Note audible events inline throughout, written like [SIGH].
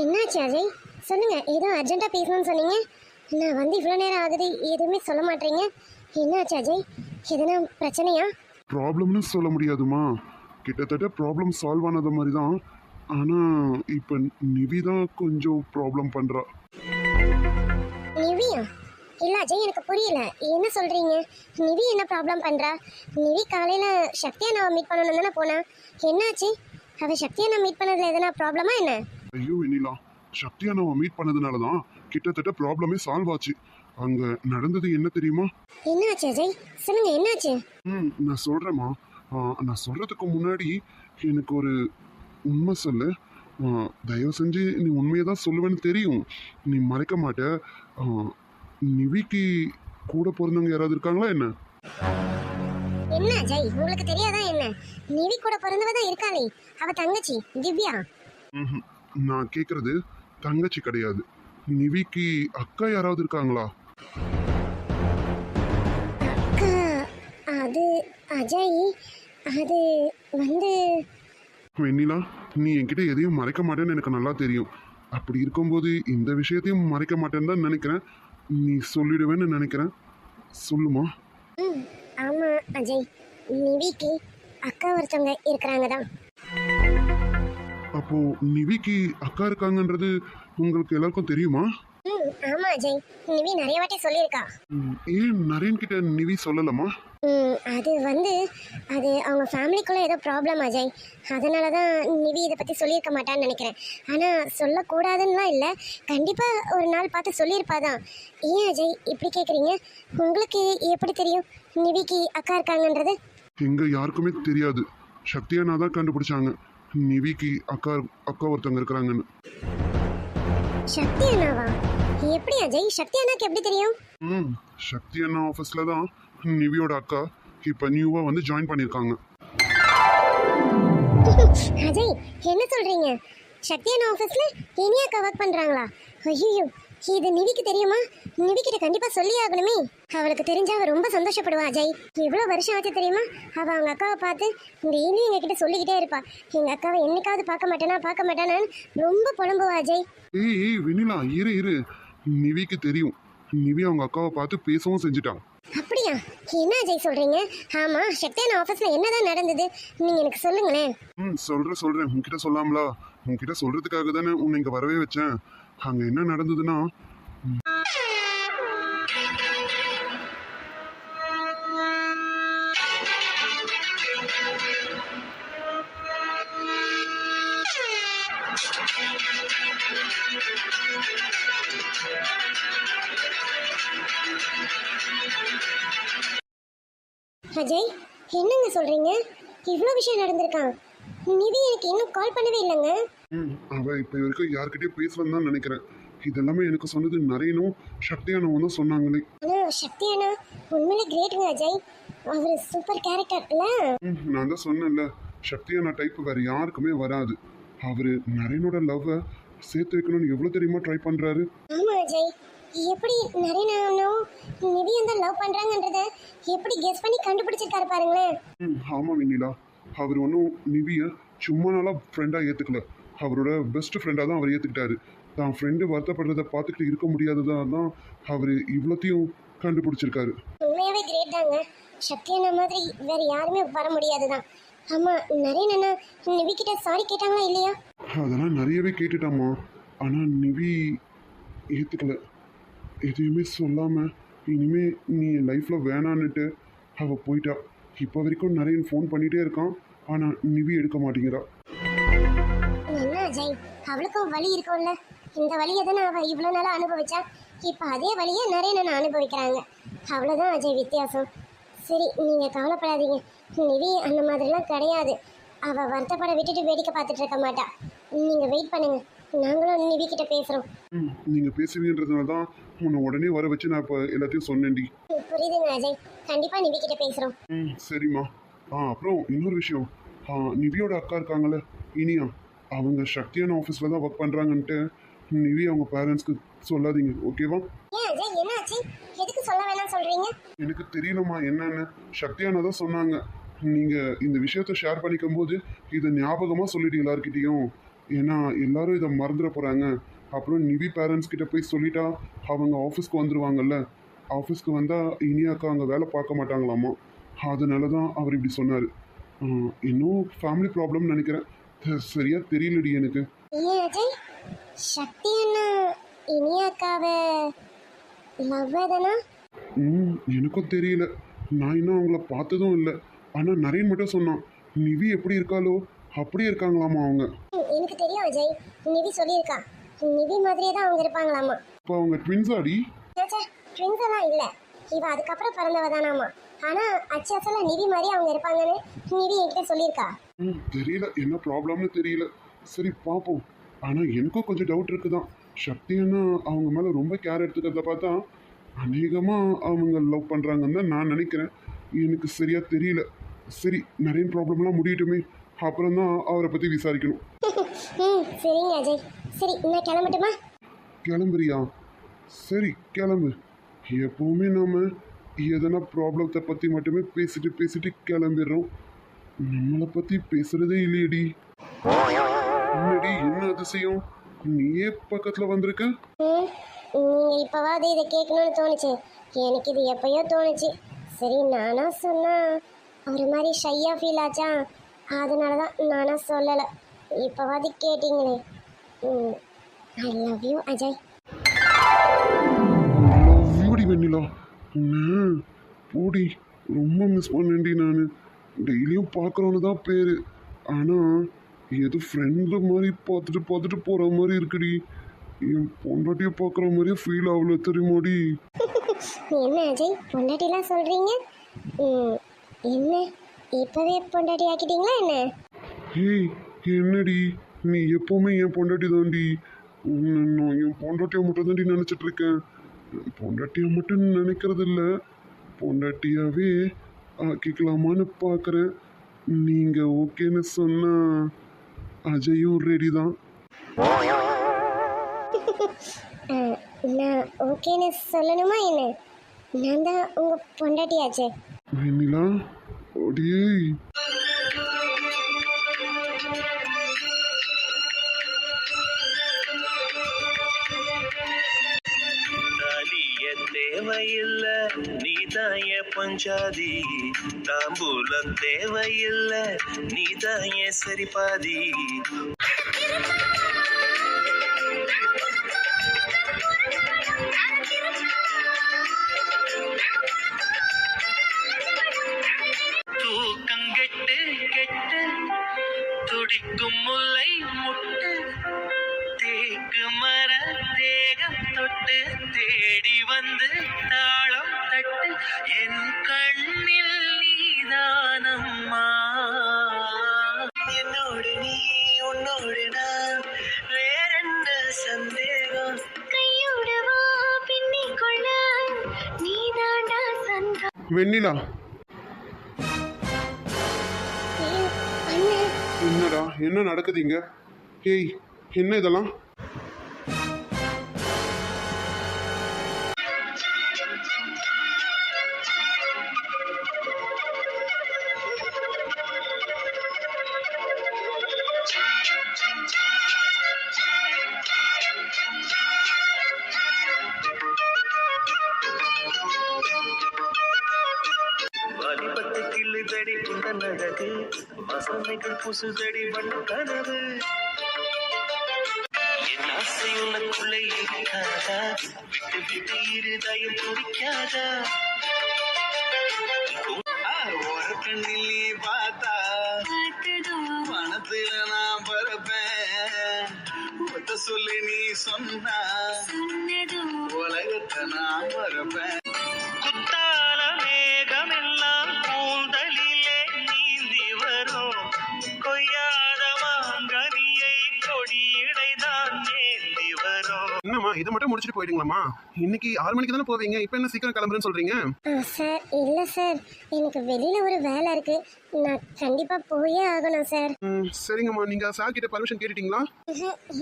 என்னாச்சு அஜய்? சொல்லுங்க ஏதோ அர்ஜென்ட்டா பேசணும்னு சொன்னீங்க. நான் வந்து இவ்வளோ நேரம் ஆகுது எதுவுமே சொல்ல மாட்டீங்க. என்னாச்சு அஜய்? எதனா பிரச்சனையா? ப்ராப்ளம்னு சொல்ல முடியாதுமா கிட்டத்தட்ட ப்ராப்ளம் சால்வ் ஆனது மாதிரி தான் ஆனால் இப்போ நிவி தான் கொஞ்சம் ப்ராப்ளம் பண்ணுறா நிவியா? இல்ல அஜய் எனக்கு புரியல. என்ன சொல்றீங்க? நிவி என்ன ப்ராப்ளம் பண்றா? நிவி காலையில சக்தியா நான் மீட் பண்ணணும் தானே போனா. என்னாச்சு? அவ சக்தியா நான் மீட் பண்ணதுல எதனா ப்ராப்ளமா என்ன? ஐயோ வெண்ணிலா சக்தியை நம்ம மீட் பண்ணதுனால தான் கிட்டத்தட்ட ப்ராப்ளமே சால்வ் ஆச்சு. அங்கே நடந்தது என்ன தெரியுமா? என்னாச்சு அஜய்? சொல்லுங்க என்னாச்சு? ம் நான் சொல்கிறேம்மா நான் சொல்கிறதுக்கு முன்னாடி எனக்கு ஒரு உண்மை சொல்லு. தயவு செஞ்சு நீ உண்மையை தான் சொல்லுவேன்னு தெரியும். நீ மறைக்க மாட்ட. நிவிக்கு கூட பிறந்தவங்க யாராவது இருக்காங்களா என்ன? என்ன அஜய்? உங்களுக்கு தெரியாதா என்ன? நிவி கூட பிறந்தவ தான் இருக்காளே. அவ தங்கச்சி திவ்யா. நான் கேட்குறது தங்கச்சி கிடையாது. நிவிக்கு அக்கா யாராவது இருக்காங்களா? அக்கா அது அஜய். அது வந்து வெண்ணிலா நீ என்கிட்ட எதையும் மறைக்க மாட்டேன்னு எனக்கு நல்லா தெரியும். அப்படி இருக்கும்போது இந்த விஷயத்தையும் மறைக்க மாட்டேன்னு தான் நினைக்கிறேன். நீ சொல்லிடுவேன்னு நினைக்கிறேன். சொல்லுமா? ஆமா அஜய். நிவிக்கு அக்கா ஒருத்தவங்க இருக்கிறாங்க தான் அப்போ நிவிக்கு அக்கா இருக்காங்கன்றது உங்களுக்கு எல்லாருக்கும் தெரியுமா? ம் ஆமா அஜய். நிவி நிறைய வாட்டி சொல்லியிருக்கா. ம், ஏன் நரேன் கிட்ட நிவி சொல்லலாமா ம் அது வந்து அது அவங்க ஃபேமிலிக்குள்ள ஏதோ ப்ராப்ளம் அஜய். அதனால தான் நிவி இதை பற்றி சொல்லியிருக்க மாட்டான்னு நினைக்கிறேன். ஆனால் சொல்லக்கூடாதுன்னுலாம் இல்லை. கண்டிப்பாக ஒரு நாள் பார்த்து சொல்லியிருப்பா தான் ஏன் அஜய் இப்படி கேட்குறீங்க உங்களுக்கு எப்படி தெரியும் நிவிக்கு அக்கா இருக்காங்கன்றது? எங்க யாருக்குமே தெரியாது. சக்தியா நான் தான் கண்டுபிடிச்சாங்க. நிவிக்கு அக்கா அக்கா ஒருத்தவங்க இருக்கிறாங்கன்னு. சக்தி அண்ணாவா எப்படி அஜய் சக்தி அண்ணாக்கு எப்படி தெரியும்? ம் சக்தி அண்ணா ஆஃபீஸில் தான் நிவியோட அக்கா. இப்போ நியூவாக வந்து ஜாயின் பண்ணியிருக்காங்க. அஜய் என்ன சொல்றீங்க? சக்தி அண்ணா ஆஃபீஸ்ல இனி அக்கா ஒர்க் பண்றாங்களா? ஐயோ இது நிவிக்கு தெரியுமா? நிவிக்கிட்ட கண்டிப்பா சொல்லி ஆகணுமே. அவளுக்கு தெரிஞ்சா ரொம்ப சந்தோஷப்படுவா அஜய். இவ்வளவு வருஷம் ஆச்சு தெரியுமா? அவ அவங்க அக்காவை பார்த்து டெய்லியும் எங்க கிட்ட சொல்லிக்கிட்டே இருப்பா. எங்க அக்காவை என்னைக்காவது பார்க்க மாட்டேனா பார்க்க மாட்டேனான்னு ரொம்ப புலம்புவா அஜய். ஏய் ஏய் வெண்ணிலா இரு இரு. நிவிக்கு தெரியும். நிவி அவங்க அக்காவை பார்த்து பேசவும் செஞ்சுட்டான் அப்படியா? என்ன அஜய் சொல்றீங்க? ஆமா சக்தி அண்ணா ஆஃபீஸ்ல என்னதான் நடந்தது? நீங்க எனக்கு சொல்லுங்களேன். ம் சொல்கிறேன் சொல்கிறேன் உன்கிட்ட சொல்லாமலா? உன்கிட்ட சொல்கிறதுக்காக தானே உன்னை இங்கே வரவே வச்சேன். அங்கே என்ன நடந்ததுன்னா அஜய் என்னங்க சொல்றீங்க? இவ்வளோ விஷயம் நடந்திருக்கான். நிவி எனக்கு இன்னும் கால் பண்ணவே இல்லைங்க. ம் அவள் இப்போ வரைக்கும் யார்கிட்டயும் பேசலன்னு தான் நினைக்கிறேன். இதெல்லாமே எனக்கு சொன்னது நரேனும் சக்தியானவன் தான் சொன்னாங்களே. ஆனால் சக்தி அண்ணா உண்மையிலே கிரேட்டுங்க அஜய் அவர் சூப்பர் கேரக்டர் இல்ல? ம், நான் தான் சொன்னேன்ல சக்தியான டைப் வேற யாருக்குமே வராது. அவர் நரேனோட லவ்வை சேர்த்து வைக்கணும்னு எவ்வளோ தெரியுமா ட்ரை பண்ணுறாரு ஆமா அஜய் எப்படி நானும் நிவி அந்த லவ் பண்றாங்கன்றத எப்படி கெஸ் பண்ணி கண்டுபிடிச்சிருக்காரு பாருங்களேன். ம் ஆமாம் வெண்ணிலா. அவர் ஒன்றும் நிவியை சும்மா நாளாக ஃப்ரெண்டாக ஏற்றுக்கல அவரோட பெஸ்ட் ஃப்ரெண்டாக தான் அவர் ஏற்றுக்கிட்டாரு தான் ஃப்ரெண்டு வருத்தப்படுறதை பார்த்துக்கிட்டு இருக்க முடியாததான் தான் அவர் இவ்வளோத்தையும் கண்டுபிடிச்சிருக்காரு. உண்மையாவே கிரேட் தாங்க. சக்தி அண்ணா மாதிரி வேற யாருமே வர முடியாதுதான். ஆமா நிறைய அண்ணா நிவி கிட்ட சாரி கேட்டாங்களா இல்லையா? அதெல்லாம் நிறையவே கேட்டுட்டாம்மா. ஆனால் நிவி ஏற்றுக்கல எதையுமே சொல்லாமல் இனிமே நீ என் லைஃப்பில் வேணான்னுட்டு அவள் போயிட்டா. இப்போ வரைக்கும் நிறைய ஃபோன் பண்ணிகிட்டே இருக்கான். ஆனால் நிவி எடுக்க மாட்டேங்கிறா. என்ன அஜய்? அவளுக்கும் வழி இருக்கும்ல. இந்த வழியை தானே அவள் இவ்வளோ நாளாக அனுபவிச்சா? இப்போ அதே வழியை நிறைய நான் அனுபவிக்கிறாங்க. அவ்வளோதான் அஜய் வித்தியாசம். சரி நீங்கள் கவலைப்படாதீங்க. நிவி அந்த மாதிரிலாம் கிடையாது. அவள் வருத்தப்பட விட்டுட்டு வேடிக்கை பார்த்துட்டு இருக்க மாட்டா. நீங்கள் வெயிட் பண்ணுங்கள் நாங்களும் நிவி கிட்ட பேசுகிறோம் ம் நீங்கள் பேசுவீன்றதுனால தான் உன்னை உடனே வர வச்சு நான் இப்போ எல்லாத்தையும் சொன்னேன்டி. புரியுதுங்க அஜய். கண்டிப்பாக நிவி கிட்ட பேசுகிறோம் ம் சரிம்மா. ஆ அப்புறம் இன்னொரு விஷயம். ஆ நிவியோட அக்கா இருக்காங்கல்ல இனியா. அவங்க சக்தியான ஆஃபீஸில் தான் ஒர்க் பண்ணுறாங்கன்ட்டு நிவி அவங்க பேரண்ட்ஸ்க்கு சொல்லாதீங்க ஓகேவா ஏன் அஜய் என்னாச்சு எதுக்கு சொல்ல வேணாம் சொல்கிறீங்க எனக்கு தெரியலம்மா என்னன்னு. சக்தியான தான் சொன்னாங்க. நீங்கள் இந்த விஷயத்த ஷேர் பண்ணிக்கும் போது இதை ஞாபகமாக சொல்லிட்டு எல்லாருக்கிட்டேயும் ஏன்னா எல்லாரும் இதை மறந்துட போகிறாங்க அப்புறம் நிவி பேரண்ட்ஸ் கிட்ட போய் சொல்லிட்டா அவங்க ஆஃபீஸ்க்கு வந்துடுவாங்கல்ல ஆஃபீஸ்க்கு வந்தால் இனியாக்கா அங்கே வேலை பார்க்க மாட்டாங்களாமா? அதனால தான் அவர் இப்படி சொன்னார். இன்னும் ஃபேமிலி ப்ராப்ளம்னு நினைக்கிறேன். தெ- சரியா தெரியலடி எனக்கு. சக்தி அண்ணா இனியாக்காவை ம் எனக்கும் தெரியல. நான் இன்னும் அவங்கள பார்த்ததும் இல்லை. ஆனால் நரேன் மட்டும் சொன்னான் நிவி எப்படி இருக்காளோ அப்படியே இருக்காங்களாமா அவங்க? எனக்கு தெரியும் அஜய் நிவி சொல்லியிருக்கா. நிவி மாதிரியே தான் அவங்க இருப்பாங்களாமா. இப்போ அவங்க ட்வின்ஸாடி சேச்சே ட்வின்ஸ் எல்லாம் இல்லை. இவ அதுக்கப்புறம் பிறந்தவ தானாமா. ஆனால் அச்சு அசலாக நிவி மாதிரி அவங்க இருப்பாங்கன்னு நிவி என்கிட்ட சொல்லியிருக்கா. தெரியல. என்ன ப்ராப்ளம்னு தெரியல. சரி பார்ப்போம் ஆனால் எனக்கும் கொஞ்சம் டவுட் இருக்குதான். சக்தின்னா அவங்க மேலே ரொம்ப கேர் எடுத்துக்கிறத பார்த்தா அநேகமாக அவங்க லவ் பண்ணுறாங்கன்னு தான் நான் நினைக்கிறேன். எனக்கு சரியாக தெரியல. சரி நிறைய ப்ராப்ளம்லாம் முடியட்டுமே. அப்புறம் தான் அவரை பற்றி விசாரிக்கணும். ம் சரிங்க அஜய். சரி நான் கிளம்பட்டுமா? கிளம்புறியா? சரி கிளம்பு. எப்பவுமே நாம எதனா ப்ராப்ளத்தை பற்றி மட்டுமே பேசிட்டு பேசிட்டு கிளம்பிடுறோம். நம்மளை பற்றி பேசுறதே இல்லையடி. என்னடி என்ன அதிசயம்? நீயே பக்கத்தில் வந்திருக்க? நீங்கள் இப்போவாது இதை கேட்கணும்னு தோணுச்சு. எனக்கு இது எப்பயோ தோணுச்சு. சரி நானா சொன்னா ஒரு மாதிரி ஷையாக ஃபீல் ஆச்சா? அதனால தான் நானா சொல்லலை. இப்போவாது கேட்டிங்களே. I love you Ajay. வீடி Vennila போடி ரொம்ப மிஸ் பண்ணேன்டி நான். டெய்லியும் பார்க்குறோன்னு தான் பேர். ஆனால் ஏதோ ஃப்ரெண்டு மாதிரி பார்த்துட்டு பார்த்துட்டு போகிற மாதிரி இருக்குடி. என் பொண்டாட்டியை பார்க்குற மாதிரியே ஃபீல் ஆகல தெரியுமாடி? [LAUGHS] என்ன அஜய் பொண்டாட்டிலாம் சொல்கிறீங்க என்ன? இப்போவே பொண்டாட்டி ஆக்கிட்டீங்களா என்ன? ஏய் என்னடி? நீ எப்போவுமே என் பொண்டாட்டி தாண்டி நான் என் பொண்டாட்டியை மட்டும் தாண்டி நினச்சிட்டு இருக்கேன். பொண்டாட்டியை மட்டும் நினைக்கிறது இல்லை. பொண்டாட்டியாவே ஆக்கிக்கலாமான்னு பார்க்குறேன் நீங்கள் ஓகேன்னு சொன்னால் அஜயும் ரெடி தான். நான் ஓகேன்னு சொல்லணுமா என்ன? நான் தான் உங்கள் பொண்டாட்டியாச்சே. வெண்ணிலா ஒடியே தேவையில்ல நீதாய பஞ்சாதி. தாம்பூலம் தேவையில்ல நீதாய சரிபாதி. வெண்ணிலா. என்னடா என்ன நடக்குதுங்க ஏய் என்ன இதெல்லாம்? அழகு வசனைகள் புசுதடி வண்ண கனவு. என் ஆசை உனக்குள்ளே இருக்காதா? விட்டு விட்டு இருதயம் துடிக்காதா? ஒரு கண்ணில் நீ பார்த்தா? மனத்துல நான் பரப்பேன் சொல்லி நீ சொன்னா. உலகத்தை நான் மறப்பேன். என்னம்மா இதை மட்டும் முடிச்சுட்டு போயிட்டீங்களாம்மா இன்னைக்கு ஆறு மணிக்கு தானே போவீங்க? இப்போ என்ன சீக்கிரம் கிளம்புறேன்னு சொல்றீங்க? சார் இல்லை சார். எனக்கு வெளியில் ஒரு வேலை இருக்கு. நான் கண்டிப்பாக போயே ஆகணும் சார். சரிங்கம்மா. நீங்க சார் கிட்ட பர்மிஷன் கேட்டுட்டீங்களா?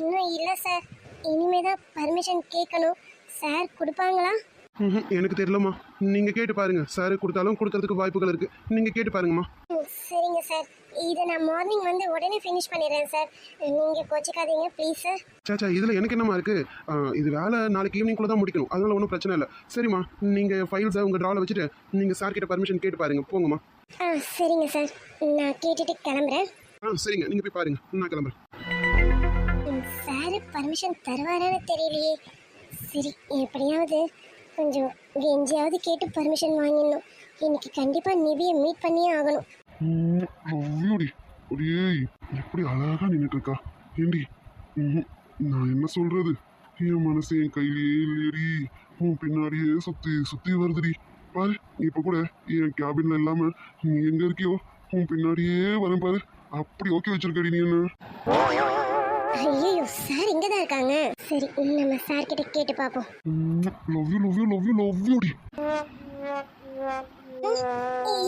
இன்னும் இல்லை சார். இனிமே தான் பர்மிஷன் கேட்கணும். சார் கொடுப்பாங்களா? எனக்கு தெரியலம்மா. நீங்கள் கேட்டு பாருங்க. சார் கொடுத்தாலும் கொடுக்கறதுக்கு வாய்ப்புகள் இருக்குது நீங்கள் கேட்டு பாருங்கம்மா. சரிங்க சார். இதை நான் மார்னிங் வந்து உடனே ஃபினிஷ் பண்ணிடுறேன் சார். நீங்கள் கோச்சிக்காதீங்க ப்ளீஸ் சார். சாச்சா இதில் எனக்கு என்னம்மா இருக்குது இது வேலை நாளைக்கு ஈவினிங்குள்ளே தான் முடிக்கணும். அதனால ஒன்றும் பிரச்சனை இல்லை. சரிம்மா நீங்கள் ஃபைல்ஸை உங்கள் ட்ராவில் வச்சுட்டு நீங்கள் சார் கிட்ட பர்மிஷன் கேட்டு பாருங்க. போங்கம்மா. ஆ சரிங்க சார். நான் கேட்டுட்டு கிளம்புறேன். ஆ சரிங்க. நீங்கள் போய் பாருங்க. நான் கிளம்புறேன். சார் பர்மிஷன் தருவாரான்னு தெரியலையே. சரி எப்படியாவது கொஞ்சம் எங்கேயாவது கேட்டு பர்மிஷன் வாங்கிடணும். இன்னைக்கு கண்டிப்பாக நிவியை மீட் பண்ணியே ஆகணும். லவ்யூடி ஒடியே எப்படி அழகா நின்றுட்டு இருக்கா ஏண்டி நான் என்ன சொல்றது? என் மனசு என் கையிலேயே இல்லையடி. உன் பின்னாடியே சுத்தி சுத்தி வருதுடி. பாரு இப்ப கூட என் கேபின்ல இல்லாம நீ எங்க இருக்கியோ உன் பின்னாடியே வரேன் பாரு. அப்படி ஓகே வச்சிருக்கடி நீ என்ன? ஐயோ சார் இங்கே தான் இருக்காங்க. சரி நம்ம சார் கிட்ட கேட்டு பார்ப்போம் love you love you love you love யூடி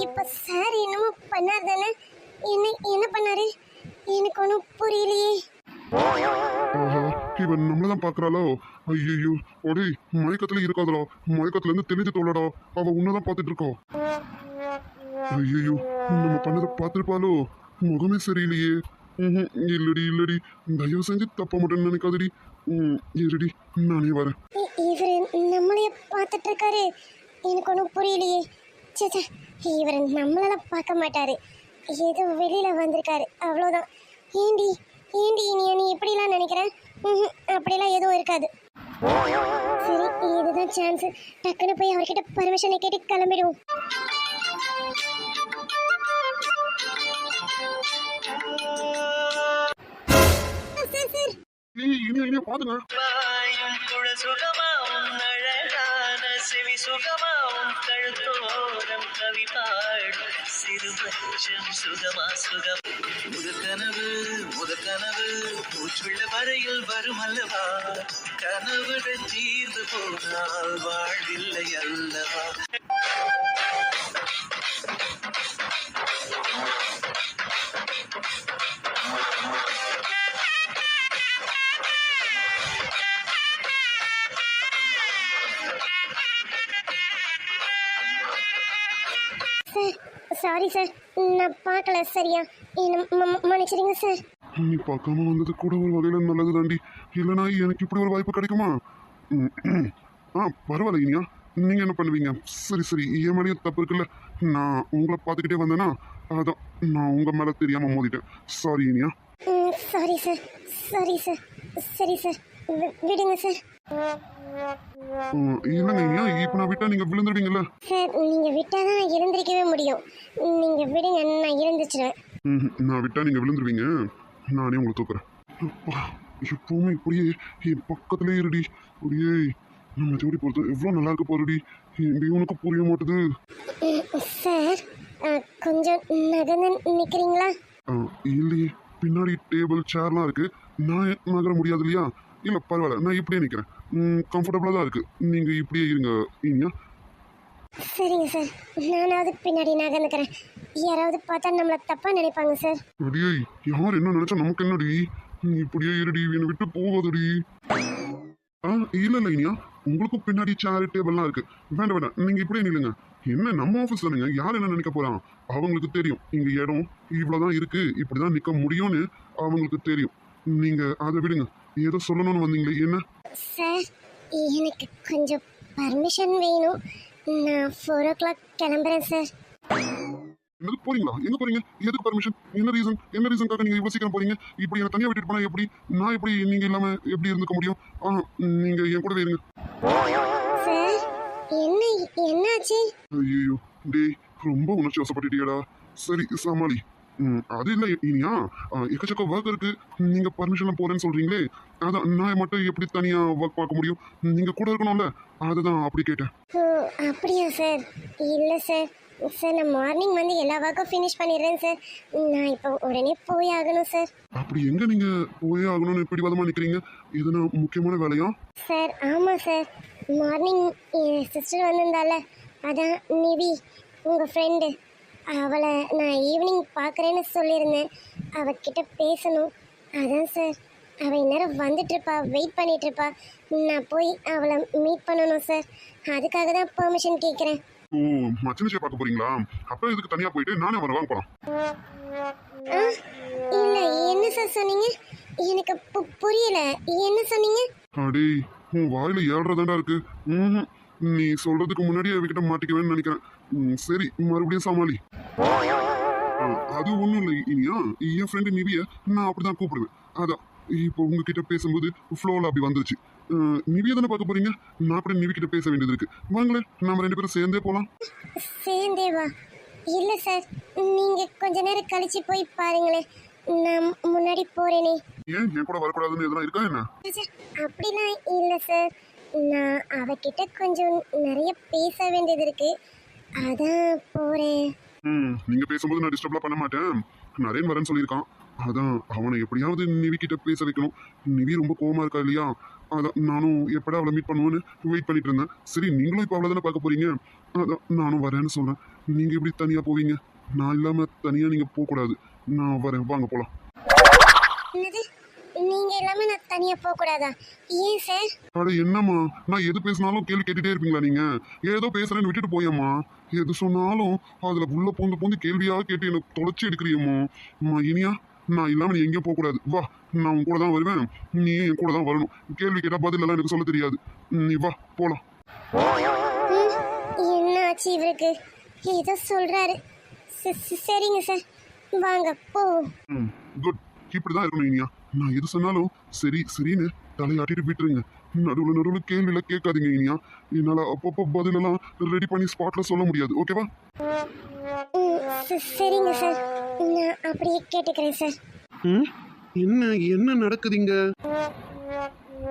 இப்போ சார் என்னமோ பண்ணார் தானே? என்ன என்ன பண்ணாரு? எனக்கு ஒன்றும் புரியலையே. இவன் நம்மள தான் பாக்குறாளோ? ஐயோ ஒடே மயக்கத்துல இருக்காதடா. மயக்கத்துல இருந்து தெளிஞ்சு தோலடா அவ உன்னதான் பார்த்துட்டு இருக்கா. ஐயோ நம்ம பண்ணதை பார்த்துருப்பாளோ? முகமே சரியில்லையே. ம்ஹும், இல்லடி இல்லடி. தயவு செஞ்சு தப்ப மாட்டேன்னு நினைக்காதடி. ம், இருடி. நானே வரேன். இவரு நம்மளைய பார்த்துட்டு இருக்காரு எனக்கு ஒன்றும் புரியலையே. சேச்சா இவர் நம்மளெல்லாம் பார்க்க மாட்டாரு. ஏதோ வெளியில வந்திருக்காரு. அவ்வளோதான் ஏண்டி? ஏண்டி நீ நீ இப்படிலாம் நினைக்கிறேன் ம்ஹும், அப்படிலாம் எதுவும் இருக்காது. சரி இதுதான் சான்ஸ் டக்குன்னு போய் அவர்கிட்ட பர்மிஷனை கேட்டு கிளம்பிடுவோம். சார் ஏய் இனி இனி பாத்துங்க வாயும் குழ சுகமாவும் அழகான செவி சுகமாவும் கழுத்தோரம் கவி பாடும் சிறுபட்சம் சுகமா சுகம் முதற்கனவு முதற்கனவு மூச்சுள்ள வரையில் வரும் அல்லவா? கனவுகள் தீர்ந்து போனால் வாழ்வில்லை அல்லவா? சாரி சார் நான் பார்க்கல சரியா? மன்னிச்சிடுங்க சார் நீ பார்க்காம வந்தது கூட ஒரு வகையில நல்லது தாண்டி இல்லைனா எனக்கு இப்படி ஒரு வாய்ப்பு கிடைக்குமா. ஆ பரவாயில்ல இனியா. நீங்க என்ன பண்ணுவீங்க? சரி சரி. என் மேலேயும் தப்பு இருக்குல்ல. நான் உங்களை பார்த்துக்கிட்டே வந்தேனா அதான் நான் உங்க மேல தெரியாம மோதிட்டேன். Sorry Iniya. Sorry sir sorry sir சரி சார் விடுங்க சார் இனியா இப்போ நான் விட்டா நீங்க விழுந்துருவீங்கல்ல சார் நீங்கள் விட்டால் தான் நான் எழுந்திருக்கவே முடியும். நீங்கள் விடுங்க நான் ம், நான் விட்டா நீங்க விழுந்துருவீங்க. நானே உங்களை தூக்குறேன். எப்பவுமே இப்படியே என் பக்கத்துலயே இருடி. அப்படியே நம்ம ஜோடி பொறுத்து எவ்வளோ நல்லா இருக்க போறடி இப்படி உனக்கு புரிய மாட்டுது. சார் கொஞ்சம் நகர்ந்து நிற்கிறீங்களா இல்லையே. பின்னாடி டேபிள் சேர்லாம் இருக்கு. நான் நகர முடியாது இல்லையா? இல்ல பரவாயில்ல நான் இப்படியே நிக்கிறேன். கம்ஃபர்டபுளா தான் இருக்கு. நீங்க இப்படியே இருங்க. இனியா? சரிங்க சார். நானாவது பின்னாடி நகர்ந்துக்கிறேன். யாராவது பார்த்தா நம்மளை தப்பாக நினைப்பாங்க சார். அடியே யார் என்ன நினைச்சா நமக்கு என்னடி? நீ இப்படியே இருடி என்னை விட்டு போகாதடி. ஆ இல்ல இல்ல இனியா. உங்களுக்கும் பின்னாடி சேர் டேபிள்லாம் இருக்கு. வேண்டாம் வேண்டாம். நீங்க இப்படியே நில்லுங்க. என்ன நம்ம ஆஃபீஸ் தானுங்க யார் என்ன நினைக்க போறான் அவங்களுக்கு தெரியும். இங்க இடம் இவ்வளவுதான் இருக்கு. இப்படிதான் நிக்க முடியும்னு அவங்களுக்கு தெரியும். நீங்க அதை விடுங்க. ஏதோ சொல்லணும்னு வந்தீங்களே என்ன? சார் எனக்கு கொஞ்சம் பர்மிஷன் வேணும். நான் ஃபோர் ஓ கிளாக் கிளம்புறேன் சார் என்னது போறீங்களா? எங்க போறீங்க? எதுக்கு பர்மிஷன் என்ன ரீசன் என்ன ரீசனுக்காக நீங்க இவ்வளவு சீக்கிரம் போறீங்க? இப்படி என்ன தனியா விட்டுட்டு போனா எப்படி? நான் எப்படி நீங்க இல்லாம எப்படி இருந்துக்க முடியும்? ஆ நீங்க என் கூடவே இருங்க. சார் என்ன என்னாச்சு? ஐயோ டேய் ரொம்ப உணர்ச்சி வசப்பட்டுட்டியடா சரி சமாளி. அது இல்லை இனியா? எக்கச்சக்க ஒர்க் இருக்கு. நீங்க பர்மிஷன்ல போறேன்னு சொல்றீங்களே? அதான் நான் மட்டும் எப்படி தனியா ஒர்க் பார்க்க முடியும்? நீங்க கூட இருக்கணும்ல? அதுதான் அப்படி கேட்டேன். ஓ அப்படியா சார் இல்லை சார் சார் நான் மார்னிங் வந்து எல்லா ஒர்க்கும் ஃபினிஷ் பண்ணிடுறேன் சார் நான் இப்போ உடனே போய் ஆகணும் சார் அப்படி எங்க நீங்க போயே ஆகணும்னு பிடிவாதமா நிக்கிறீங்க? எதுனா முக்கியமான வேலையா? சார் ஆமாம் சார் மார்னிங் என் சிஸ்டர் வந்திருந்தால. அதான் நிவி உங்கள் ஃப்ரெண்டு அவளை நான் ஈவினிங் பார்க்குறேன்னு சொல்லியிருந்தேன். அவகிட்ட பேசணும். அதான் சார் அவ இந்நேரம் வந்துட்டு இருப்பா வெயிட் பண்ணிட்டு இருப்பா நான் போய் அவளை மீட் பண்ணணும் சார் அதுக்காக தான் பெர்மிஷன் கேட்குறேன். ஓ மச்சினிச்சியை பார்க்க போறீங்களா? அப்புறம் இதுக்கு தனியா போயிட்டு நானே வரேன் வாங்க ஆ இல்லை என்ன சார் சொன்னீங்க? எனக்கு புரியல. என்ன சொன்னீங்க? அடே உன் வாயில ஏழ்றதாண்டா இருக்கு. நீ சொல்றதுக்கு முன்னாடியே அவகிட்ட மாட்டிக்குவேன்னு நினைக்கிறேன். ம், சரி மறுபடியும் சமாளி. ஆ, அது ஒண்ணும் இல்லை இனியா. என் ஃப்ரெண்டு நிவிய நான் அப்படிதான் கூப்பிடுவேன். அதான் இப்போ உங்ககிட்ட பேசும்போது ஃப்ளோவில் அப்படி வந்துருச்சு. ஆ, நிவிய தானே பார்க்க போறீங்க? நான் அப்படி நிவி கிட்ட பேச வேண்டியது இருக்கு. வாங்களேன் நாம ரெண்டு பேரும் சேர்ந்தே போலாம். சேர்ந்தேவா? இல்லை சார் நீங்கள் கொஞ்ச நேரம் கழிச்சு போய் பாருங்களேன். நான் முன்னாடி போகிறேனே ஏன் என் கூட வரக்கூடாதுன்னு எதனா இருக்கா என்ன? ச்சே, அப்படிலாம் இல்லை சார். நான் அவகிட்ட கொஞ்சம் நிறைய பேச வேண்டியது இருக்கு. அதான் போகிறேன் ம் நீங்க பேசும்போது நான் டிஸ்டர்ப்லாம் பண்ண மாட்டேன். நரேன் வரேன்னு சொல்லியிருக்கான். அதான் அவனை எப்படியாவது நிவி கிட்ட பேச வைக்கணும். நிவி ரொம்ப கோவமா இருக்கா இல்லையா? அதான் நானும் எப்படா அவளை மீட் பண்ணுவேன்னு வெயிட் பண்ணிட்டு இருந்தேன். சரி நீங்களும் இப்போ அவளை தானே பார்க்க போறீங்க? அதான் நானும் வரேன்னு சொல்றேன். நீங்க எப்படி தனியா போவீங்க? நான் இல்லாம தனியா நீங்க போக கூடாது நான் வரேன். வாங்க போலாம். நீங்கள் இல்லாமல் நான் தனியாக போகக்கூடாதா ஏன் சார்? அட என்னம்மா? நான் எது பேசினாலும் கேள்வி கேட்டுட்டே இருப்பீங்களா நீங்க? ஏதோ பேசுறேன்னு விட்டுட்டு போயம்மா. எது சொன்னாலும் அதுல உள்ள பூந்து பூந்து கேள்வியாக கேட்டு எனக்கு தொலைச்சி எடுக்கிறியம்மா. அம்மா இனியா நான் இல்லாம நீ எங்கேயும் போக கூடாது வா நான் உன் கூட தான் வருவேன். நீ என் கூட தான் வரணும். கேள்வி கேட்டா பதில் எல்லாம் எனக்கு சொல்ல தெரியாது. நீ வா போலாம். என்ன ஆச்சு இவருக்கு? ஏதோ சொல்கிறாரு சரிங்க சார். வாங்க போ குட். இப்படி தான் இருக்கணும் இனியா. நான் எது சொன்னாலும் சரி சரின்னு தலையாட்டிட்டு விட்டுருங்க. நடுவில் நடுவில் கேள்வியில கேட்காதீங்க இனியா. என்னால் அப்பப்போ பதிலெல்லாம் ரெடி பண்ணி ஸ்பாட்ல சொல்ல முடியாது ஓகேவா சரிங்க சார். நான் அப்படியே கேட்டுக்கிறேன் சார். ம்? என்ன என்ன நடக்குதுங்க?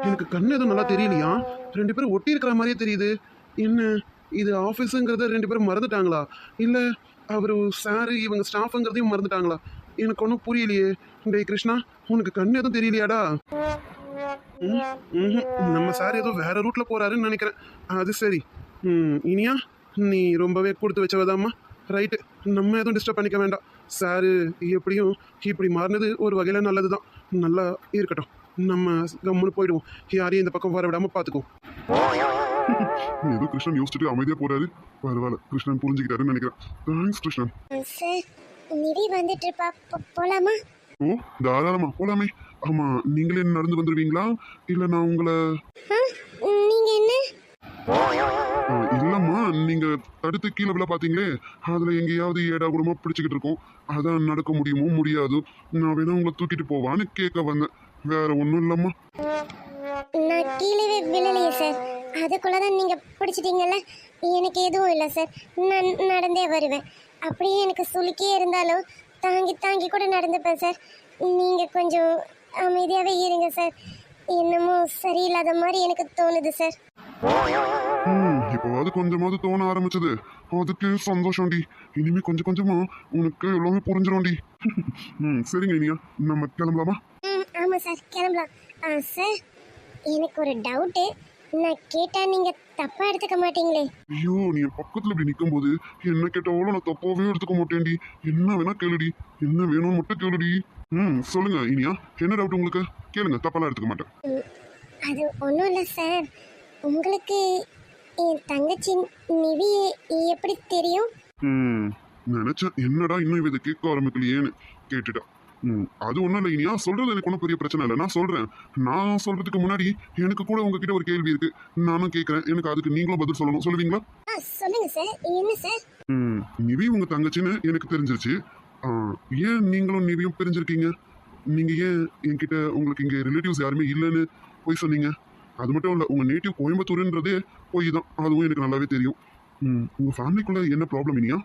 எனக்கு கண்ணு எதுவும் நல்லா தெரியலையா? ரெண்டு பேரும் ஒட்டி இருக்கிற மாதிரியே தெரியுது. என்ன இது ஆஃபீஸுங்கிறத ரெண்டு பேரும் மறந்துட்டாங்களா? இல்லை அவர் சாரு இவங்க ஸ்டாஃபுங்கிறதையும் மறந்துட்டாங்களா? எனக்கு ஒன்றும் புரியலையே. டேய் கிருஷ்ணா உனக்கு கண்ணு எதுவும் தெரியலையாடா? ம், ம்ஹும். நம்ம சார் ஏதோ வேற ரூட்ல போறாருன்னு நினைக்கிறேன். அது சரி. ம் இனியா நீ ரொம்பவே கொடுத்து வச்சவதாம்மா. ரைட்டு. நம்ம எதுவும் டிஸ்டர்ப் பண்ணிக்க வேண்டாம். சாரு எப்படியும் இப்படி மாறினது ஒரு வகையில் நல்லது தான் நல்லா இருக்கட்டும். நம்ம கம்முன்னு போயிடுவோம். யாரையும் இந்த பக்கம் வர விடாம பார்த்துக்குவோம் [LAUGHS] ஏதோ கிருஷ்ணன் யோசிச்சுட்டு அமைதியா போறாரு. பரவாயில்ல. கிருஷ்ணன் புரிஞ்சுக்கிட்டாருன்னு நினைக்கிறேன். தேங்க்ஸ் கிருஷ்ணன். நிவி வந்துட்டு இருப்பா போலாமா? ஓ தாராளமா போலாமே. ஆமா நீங்களே நடந்து வந்துருவீங்களா? இல்ல நான் உங்களை நீங்க என்ன? இல்லம்மா நீங்க தடுத்து கீழே விழ பாத்தீங்களே அதுல எங்கேயாவது ஏடா கூடமா பிடிச்சுக்கிட்டு இருக்கோம். அதான் நடக்க முடியுமோ முடியாது. நான் வேணா உங்களை தூக்கிட்டு போவான்னு கேட்க வந்தேன். வேற ஒன்றும் இல்லம்மா. நான் கீழே விழலையே சார். அதுக்குள்ளதான் நீங்க பிடிச்சிட்டீங்கல்ல? எனக்கு எதுவும் இல்லை சார். நான் நடந்தே வருவேன். அப்படியே எனக்கு சுளுக்கியே இருந்தாலும் தாங்கி தாங்கி கூட நடந்துப்பேன் சார். நீங்க கொஞ்சம் அமைதியாவே இருங்க சார். என்னமோ சரியில்லாத மாதிரி எனக்கு தோணுது சார். ம் இப்போவாது கொஞ்சமாவது தோண ஆரம்பிச்சது. அதுக்கு சந்தோஷம்டி. இனிமே கொஞ்சம் கொஞ்சமா உனக்கு எல்லாமே புரிஞ்சிடும்டி. ம் சரிங்க இனியா. நம்ம கிளம்பலாமா? ம் ஆமாம் சார். கிளம்பலாம். ஆ சார் எனக்கு ஒரு டவுட்டு. நான் கேட்டால் நீங்கள் தப்பாக எடுத்துக்க மாட்டீங்களே. ஐயோ நீ என் பக்கத்துல இப்படி நிக்கும்போது என்ன கேட்டாலும் நான் தப்பாவே எடுத்துக்க மாட்டேன்டி. என்ன வேணா கேளுடி. என்ன வேணும்னு மட்டும் கேளுடி. ம் சொல்லுங்க இனியா. என்ன டவுட் உங்களுக்கு? கேளுங்க தப்பெல்லாம் எடுத்துக்க மாட்டேன். அது ஒன்றும் இல்லை சார். உங்களுக்கு என் தங்கச்சி நிவி எப்படி தெரியும்? ம் நினைச்சேன் என்னடா இன்னும் இதை கேட்க ஆரம்பிக்கலையேன்னு கேட்டுட்டா. அது ஒன்றும் இல்லை இனியா சொல்றது எனக்கு ஒன்றும் பெரிய பிரச்சனை இல்லை. நான் சொல்றேன். நான் சொல்றதுக்கு முன்னாடி எனக்கு கூட உங்ககிட்ட ஒரு கேள்வி இருக்கு. நானும் கேட்கறேன் எனக்கு அதுக்கு நீங்களும் பதில் சொல்லணும். சொல்லுவீங்களா? ஆ சொல்லுங்கள் சார். என்ன சார்? ம். நிவி உங்க தங்கச்சின்னு எனக்கு தெரிஞ்சிருச்சு. ஏன் நீங்களும் நிவியும் பிரிஞ்சிருக்கீங்க? நீங்க ஏன் என்கிட்ட உங்களுக்கு இங்க ரிலேட்டிவ்ஸ் யாருமே இல்லைன்னு போய் சொன்னீங்க? அது மட்டும் இல்லை உங்க நேட்டிவ் கோயம்புத்தூர்ன்றதே போய் தான். அதுவும் எனக்கு நல்லாவே தெரியும். ம். உங்க ஃபேமிலிக்குள்ள என்ன ப்ராப்ளம் இனியா?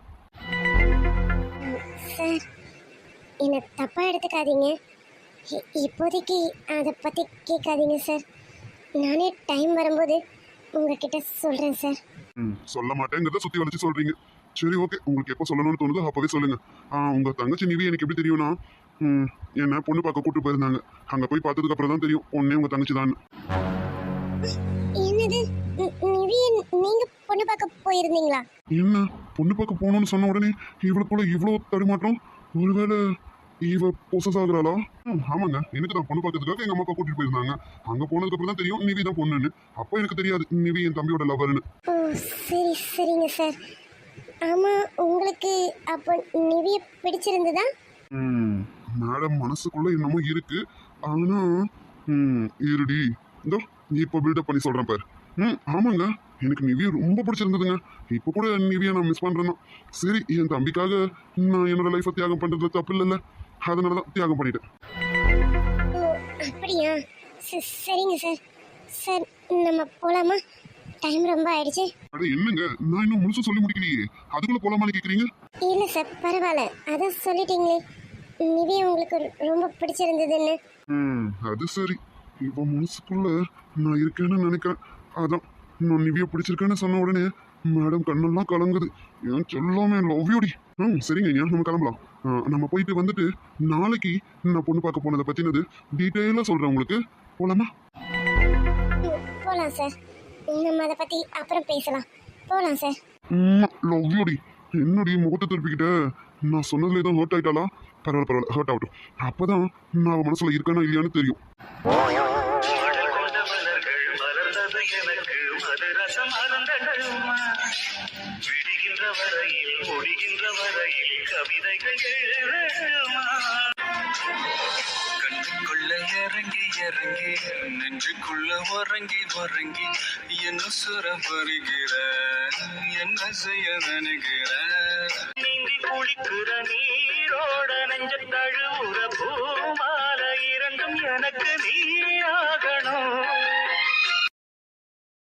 என்னை தப்பாக எடுத்துக்காதீங்க. இப்போதைக்கு அதை பற்றி கேட்காதீங்க சார் நானே டைம் வரும்போது உங்ககிட்ட சொல்கிறேன் சார் ம் சொல்ல மாட்டேங்கிறத சுத்தி வளைச்சு சொல்றீங்க. சரி ஓகே உங்களுக்கு எப்போ சொல்லணும்னு தோணுதோ அப்பவே சொல்லுங்க. ஆ உங்க தங்கச்சி நிவி எனக்கு எப்படி தெரியும்னா ம், என்ன பொண்ணு பார்க்க கூட்டு போயிருந்தாங்க. அங்க போய் பார்த்ததுக்கு அப்புறம் தான் தெரியும் பொண்ணே உங்க தங்கச்சி தான் என்னது நீங்கள் பொண்ணு பார்க்க போயிருந்தீங்களா? என்ன? பொண்ணு பார்க்க போகணும்னு சொன்ன உடனே இவளுக்குள்ள இவ்வளோ தடுமாற்றம்? ஒருவேளை இவ பொசஸ் ஆகுறாளா ம், ஆமாங்க. எனக்கு தான் பொண்ணு பார்க்கறதுக்காக எங்க அம்மா கூட்டிட்டு போயிருந்தாங்க. அங்க போனதுக்கு அப்புறம் தான் தெரியும் நிவி தான் பொண்ணுன்னு. அப்போ எனக்கு தெரியாது நிவி என் தம்பியோட லவர்னு ஓ சரி சரிங்க சார் ஆமாம் உங்களுக்கு அப்போ நிவிய பிடிச்சிருந்ததா? ம், மேடம் மனசுக்குள்ள என்னமோ இருக்கு. ஆனா ம், இருடி. இதோ இப்போ பில்டப் பண்ணி சொல்றேன் பாரு. ம் ஆமாங்க. எனக்கு நிவியை ரொம்ப பிடிச்சிருந்ததுங்க. இப்போ கூட நிவியை நான் மிஸ் பண்றேன்னா. சரி என் தம்பிக்காக நான் என்னோட லைஃப்பை தியாகம் பண்றதுல தப்பு இல்லைல்ல அதனால தான் தியாகம் பண்ணிட்டேன் ஓ அப்படியா? சரிங்க சார். சார் நம்ம போகலாமா டைம் ரொம்ப ஆயிடுச்சு. அட என்னங்க? நான் இன்னும் முழுசா சொல்லி முடிக்கலையே. அதுக்குள்ள போலாமான்னு கேக்குறீங்க? இல்லை சார் பரவாயில்ல. அதான் சொல்லிட்டீங்களே. நிவி உங்களுக்கு ரொம்ப பிடிச்சிருந்ததுன்னு. ம் அது சரி. இப்போ மனசுக்குள்ள நான் இருக்கேன்னு நினைக்கிறேன். அதான் நான் நிவியை பிடிச்சிருக்கேன்னு சொன்ன உடனே மேடம் கண்ணெல்லாம் கலங்குது. ஏன் சொல்லாமே லவ் யூடி ம் சரிங்க ஐயா நம்ம கிளம்பலாம். நம்ம போயிட்டு வந்துட்டு நாளைக்கு நான் பொண்ணு பார்க்க போனதை பற்றினது டீட்டெயிலாக சொல்கிறேன் உங்களுக்கு. போலாமா? போகலாம் சார். நம்ம அதை பற்றி அப்புறம் பேசலாம். போகலாம் சார். லவ் யூடி. என்னடி முகத்தை திருப்பிக்கிட்ட? நான் சொன்னதுல ஏதோ ஹர்ட் ஆயிட்டாளா? பரவாயில்ல பரவாயில்ல ஹர்ட் ஆகட்டும். அப்பதான் நான் அவ மனசுல இருக்கேனா இல்லையான்னு தெரியும். இறங்கி இறங்கி நெஞ்சுக்குள்ள உறங்கி உறங்கி என்ன சுர வருகிற என்ன செய்ய நினைக்கிற நீந்தி குளிக்கிற நீரோட நெஞ்ச தழுவுற பூமால இரண்டும் எனக்கு நீயாகணும்